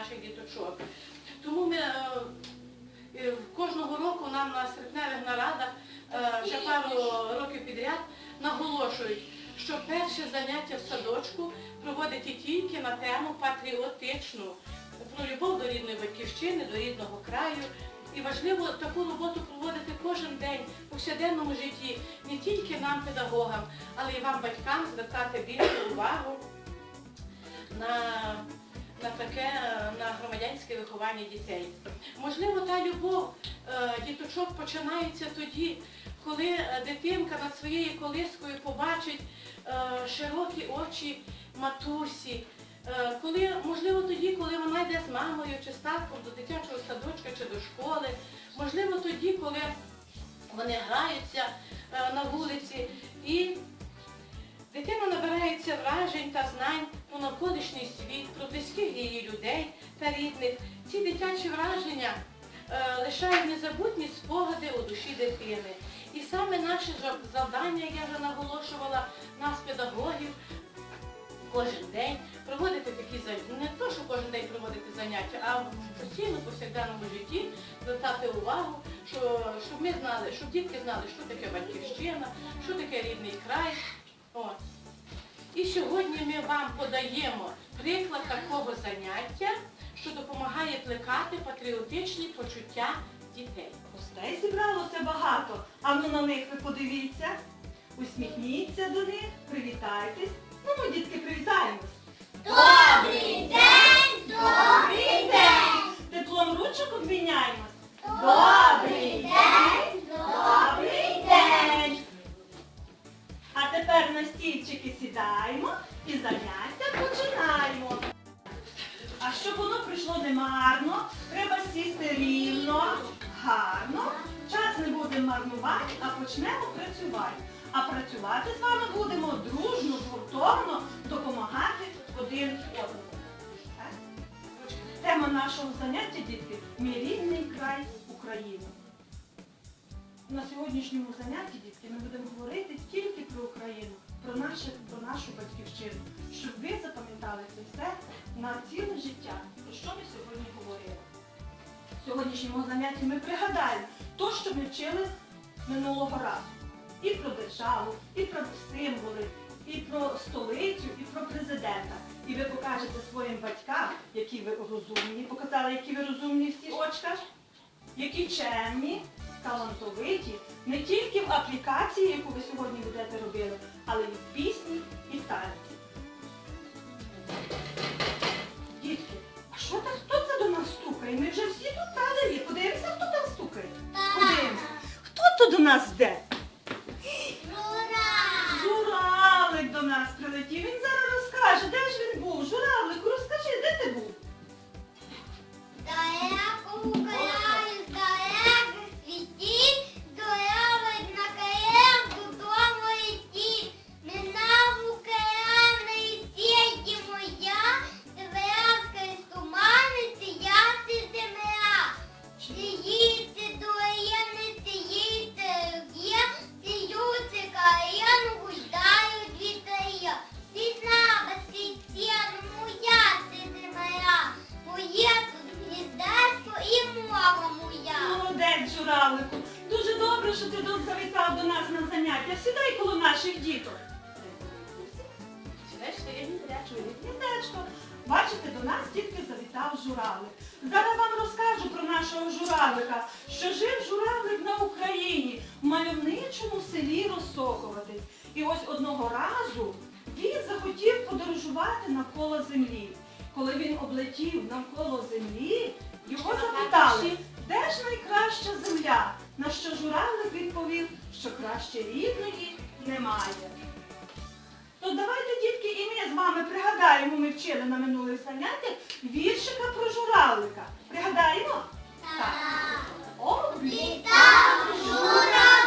наших діточок. Тому ми е, е, кожного року нам на серпневих нарадах вже пару років підряд наголошують, що перше заняття в садочку проводити тільки на тему патріотичну, про любов до рідної батьківщини, до рідного краю. І важливо таку роботу проводити кожен день у повсякденному житті, не тільки нам, педагогам, але й вам, батькам, звертати більше увагу на, на таке е, на громадянське виховання дітей. Можливо, та любов е, діточок починається тоді, коли е, дитинка над своєю колискою побачить широкі очі матусі. Коли, можливо, тоді, коли вона йде з мамою чи з татком до дитячого садочка чи до школи, можливо, тоді, коли вони граються на вулиці і Дитина набирається вражень та знань про навколишній світ, про близьких її людей та рідних. Ці дитячі враження е, лишають незабутні спогади у душі дитини. І саме наше завдання, як я вже наголошувала, нас, педагогів, кожен день проводити такі заняття. Не то, що кожен день проводити заняття, а в постійно повсякденному житті звертати увагу, що, щоб ми знали, щоб дітки знали, що таке батьківщина, що таке рідний край. І сьогодні ми вам подаємо приклад такого заняття, що допомагає плекати патріотичні почуття дітей. Гостей зібралося багато. А ну на них ви подивіться. Усміхніться до них, привітайтесь. Ну, ми, дітки, привітаємось. Добрий день! Добрий день! Теплом ручок обміняємось. Добрий день! Добрий день! А тепер на стільчики сідаємо і заняття починаємо. А щоб воно прийшло немарно, треба сісти рівно, гарно. Час не будемо марнувати, а почнемо працювати. А працювати з вами будемо дружно, згуртовано, допомагати один одному. Тема нашого заняття, дітки, мій рідний край України. На сьогоднішньому занятті, дітки, ми будемо говорити тільки про Україну, про, наше, про нашу батьківщину, щоб ви запам'ятали це все на ціле життя, про що ми сьогодні говорили. В сьогоднішньому занятті ми пригадаємо то, що ми вчили минулого разу. І про державу, і про символи, і про столицю, і про президента. І ви покажете своїм батькам, які ви розумні, показали, які ви розумні всі очка, які чемні, талантовиті, не тільки в аплікації, яку ви сьогодні будете робити, але й в пісні і в танці. Дітки, а що так хто це до нас стукає? Ми вже всі тут падали. Подивимося, хто там стукає. Подивимося. Хто тут до нас йде? Журавлик до нас прилетів. Він зараз розкаже, де ж він був. Журавлику, розкажи, де ти був? Далеко у краще рідної немає. То давайте, дітки, і ми з вами пригадаємо, ми вчили на минулих заняттях віршика про журавлика. Пригадаємо? Так. Облі. Літав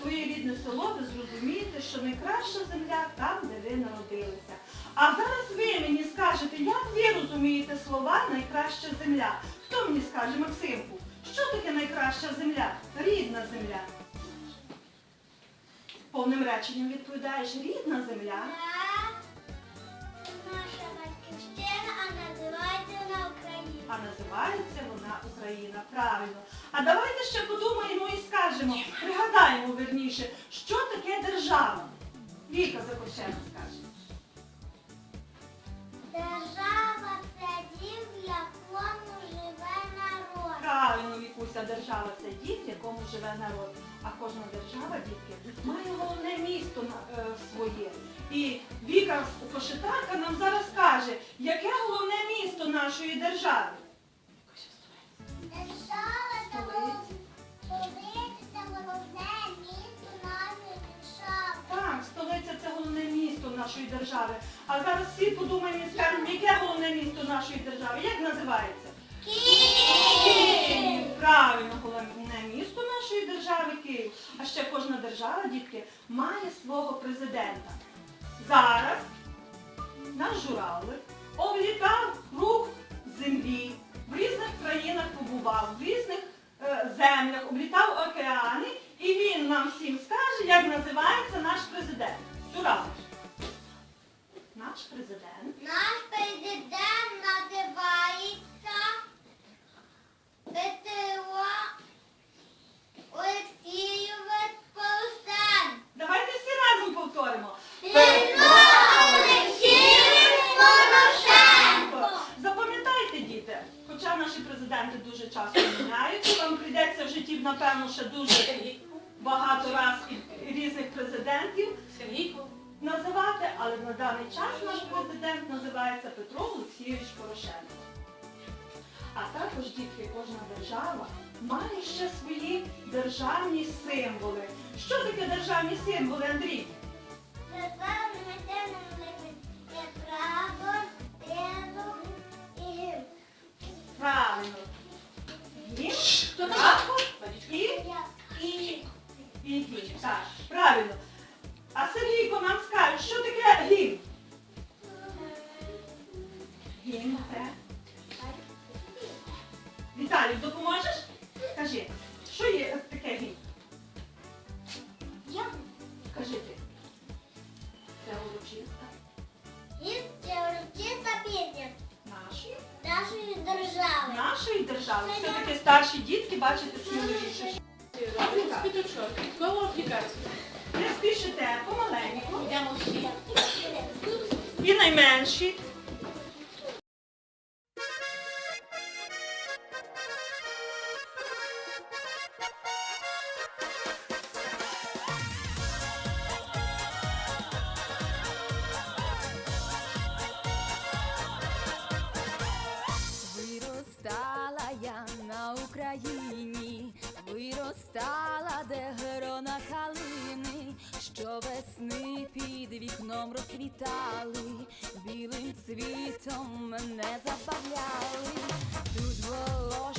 своє рідне село, ви зрозумієте, що найкраща земля там, де ви народилися. А зараз ви мені скажете, як ви розумієте слова найкраща земля? Хто мені скаже, Максимку, що таке найкраща земля? Рідна земля. Повним реченням відповідаєш рідна земля. Наша батьківщина, а називається Україна. А називається вона Україна. Правильно. А давайте ще подумаємо і скажемо, пригадаємо верніше, що таке держава. Віка Закощена скаже. Держава це дім, в якому живе народ. Правильно, Вікуся, держава це дім, в якому живе народ. А кожна держава, дітки, має головне місто на- е, своє. І Віка Кошетарка нам зараз каже, яке головне місто нашої держави. Держава це Столиця. столиця, це головне місто нашої держави. Так, столиця це головне місто нашої держави. А зараз всі подумаємо і скажемо, яке головне місто нашої держави? Як називається? Київ! Правильно, головне місто нашої держави Київ. А ще кожна держава, дітки, має свого президента. Зараз наш журавлик облітав круг землі, в різних країнах побував, в різних е, землях, облітав океани, і він нам всім скаже, як називається наш президент. Журавлик. Наш президент. Наш президент називається Петро Олексійович Порошенко. Давайте всі разом повторимо. Петро Олексійович Порошенко. Запам'ятайте, діти, хоча наші президенти дуже часто міняються, вам прийдеться в житті, напевно, ще дуже багато разів різних президентів називати, але на даний час наш президент називається Петро Олексійович Порошенко. А також, дітки, кожна держава має ще свої державні символи. Що таке державні символи, Андрій? Є прапор, тризуб і гімн. Правильно. Гімн, Хто і І І гімн. Так, правильно. А Сергійко нам скаже, що таке гімн? Гімн це. Віталій, допоможеш? Кажи, що є таке гімн? я Кажи ти. Це урочиста гімн це урочиста пісня нашої, нашої держави. нашої держави. Все таки старші дітки, бачите, цвітом мене забавляли, тут волошки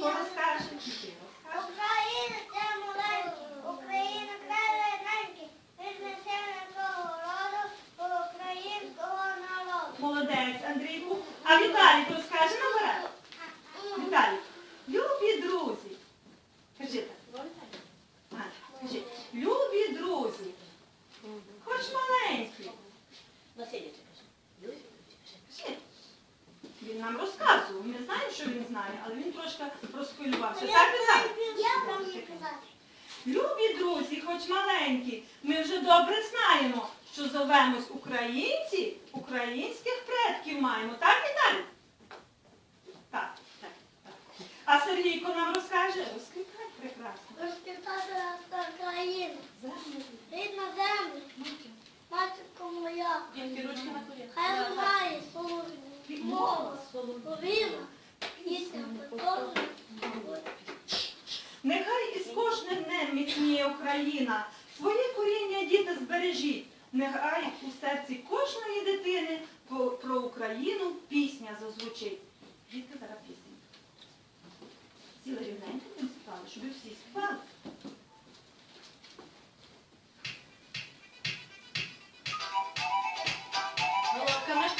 chicos. мова соловіла, пісня. Нехай із кожним днем міцніє Україна, своє коріння діти збережіть. Нехай у серці кожної дитини про Україну пісня зазвучить. Діти зараз пісня. Сіли рівненько тим спали, щоб всі спали. Головками.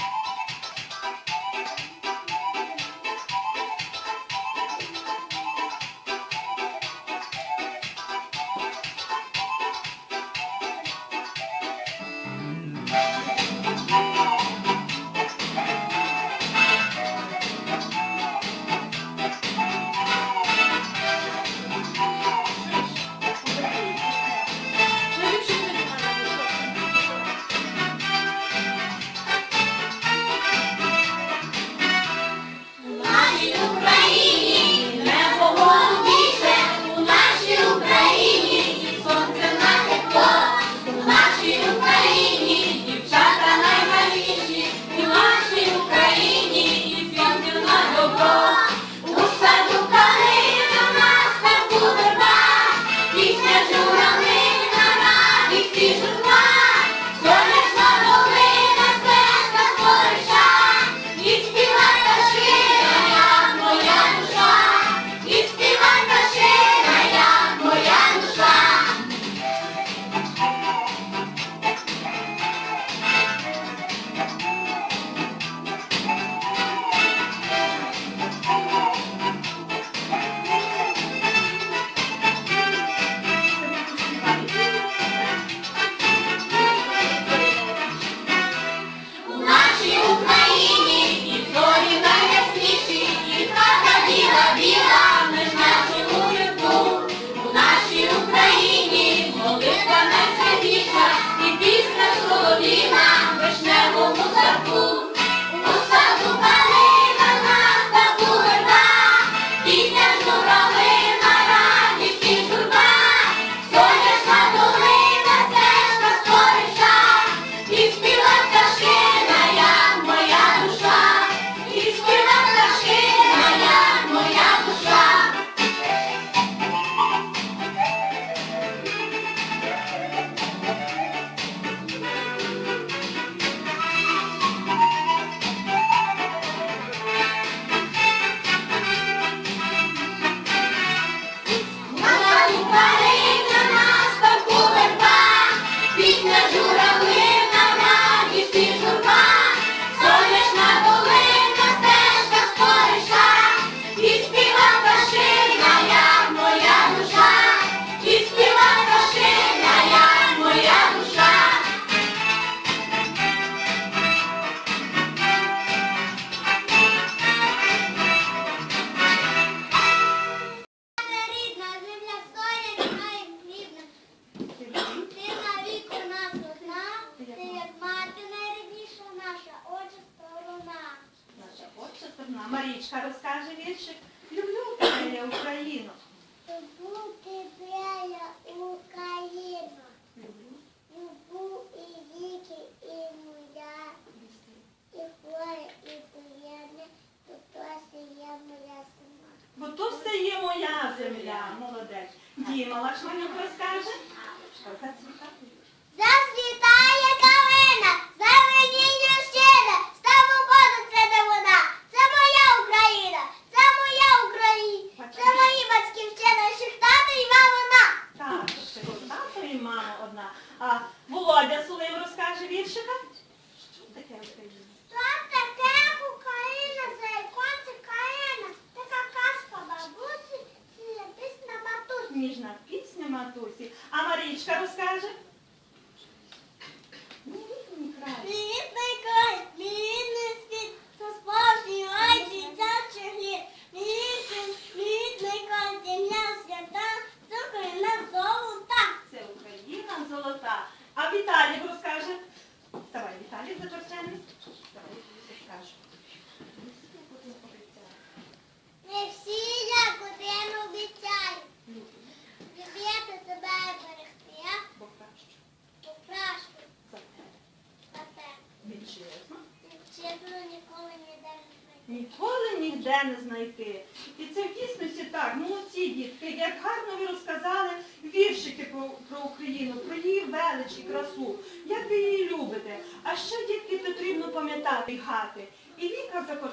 Ну, Марічка розкаже віршик. Люблю тебе, я Україну. Люблю тебе, я Україну. Люблю. І віки, і моя, і хворі, і пияне, бо то все є моя сама. Бо то все є моя земля, молодець. Діма, Лашманюк розкаже. Що за цвіта? Засвітає калина, заведіть А Володя Сулим розкаже віршика. Що таке Україна? Там таке Україна, за іконці Каїна. Така казка бабусі, пісня матусі. Ніжна пісня матусі. А Марічка розкаже.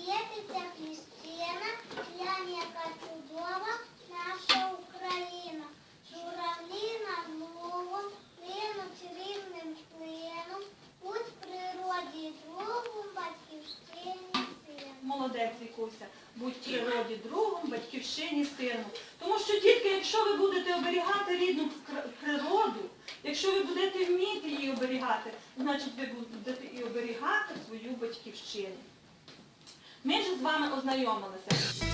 світиться христина, глянь, яка чудова наша Україна. Журавліна знову, винуть рівним плином, будь природі другом, батьківщині сину. Молодець Вікуся, будь природі другом, батьківщині сину. Тому що тільки, якщо ви будете оберігати рідну природу, Якщо ви будете вміти її оберігати, значить ви будете і оберігати свою батьківщину з вами ознайомилися.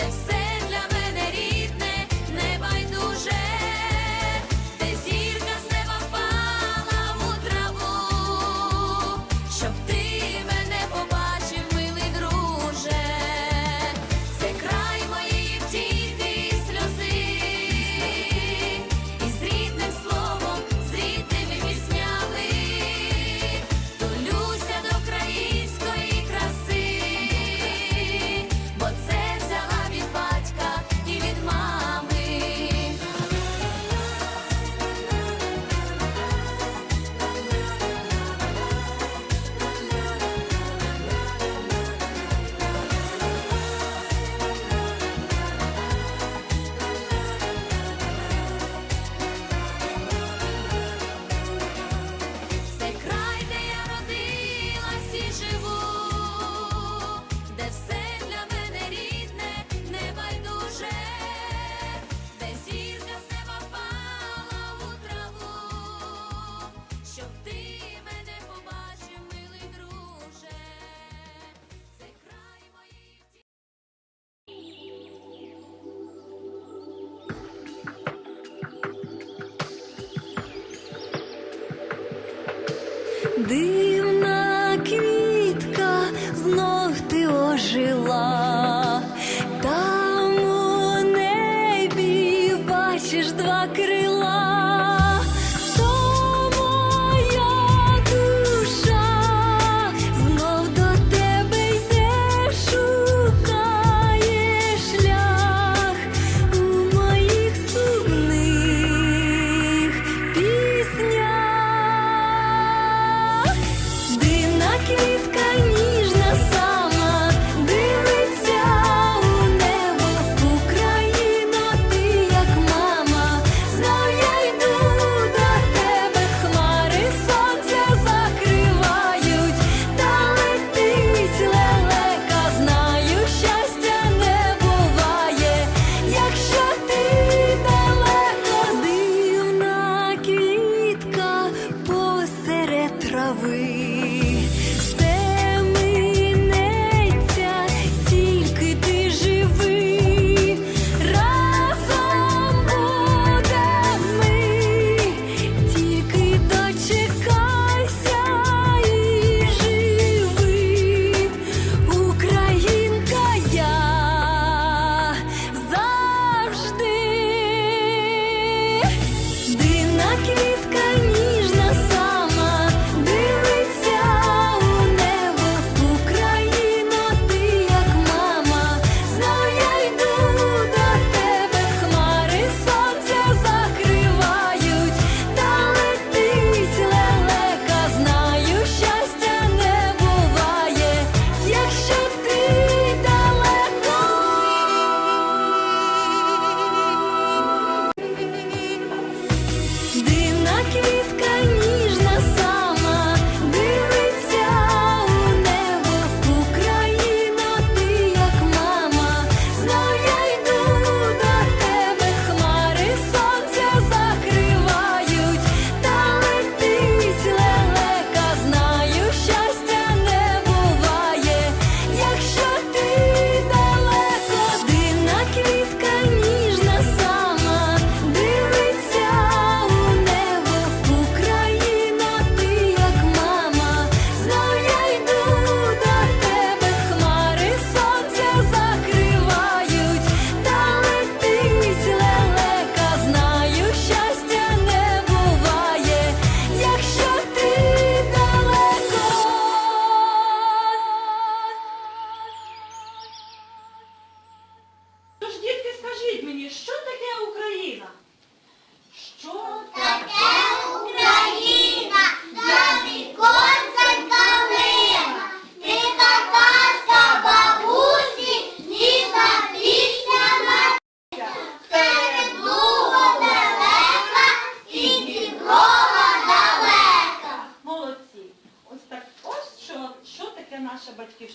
te sé. Dios.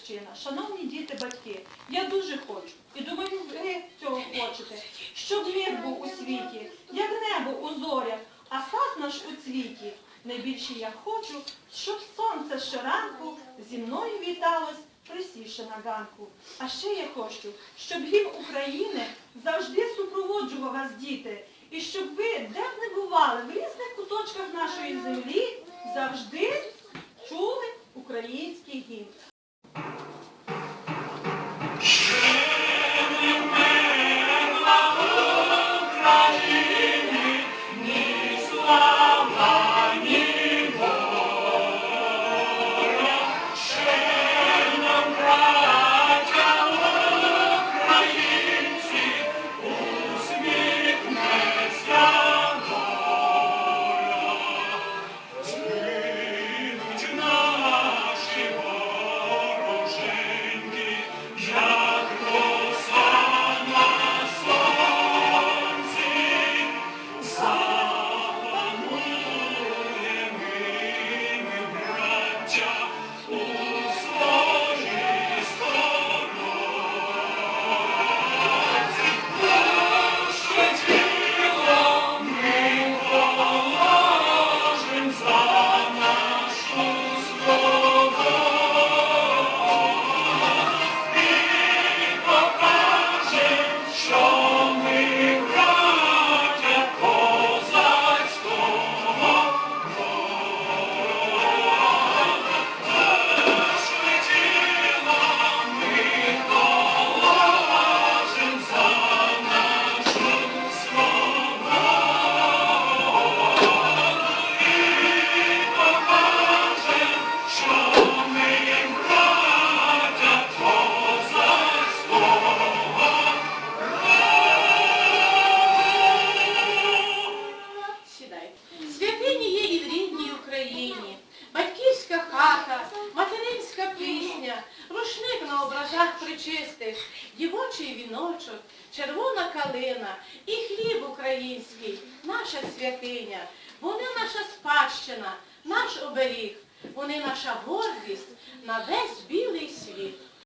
батьківщина, шановні діти, батьки, я дуже хочу, і думаю, ви цього хочете, щоб мир був у світі, як небо у зорях, а сад наш у цвіті. Найбільше я хочу, щоб сонце щоранку зі мною віталось, присівши на ганку. А ще я хочу, щоб гімн України завжди супроводжував вас, діти, і щоб ви, де б не бували, в різних куточках нашої землі завжди чули український гімн.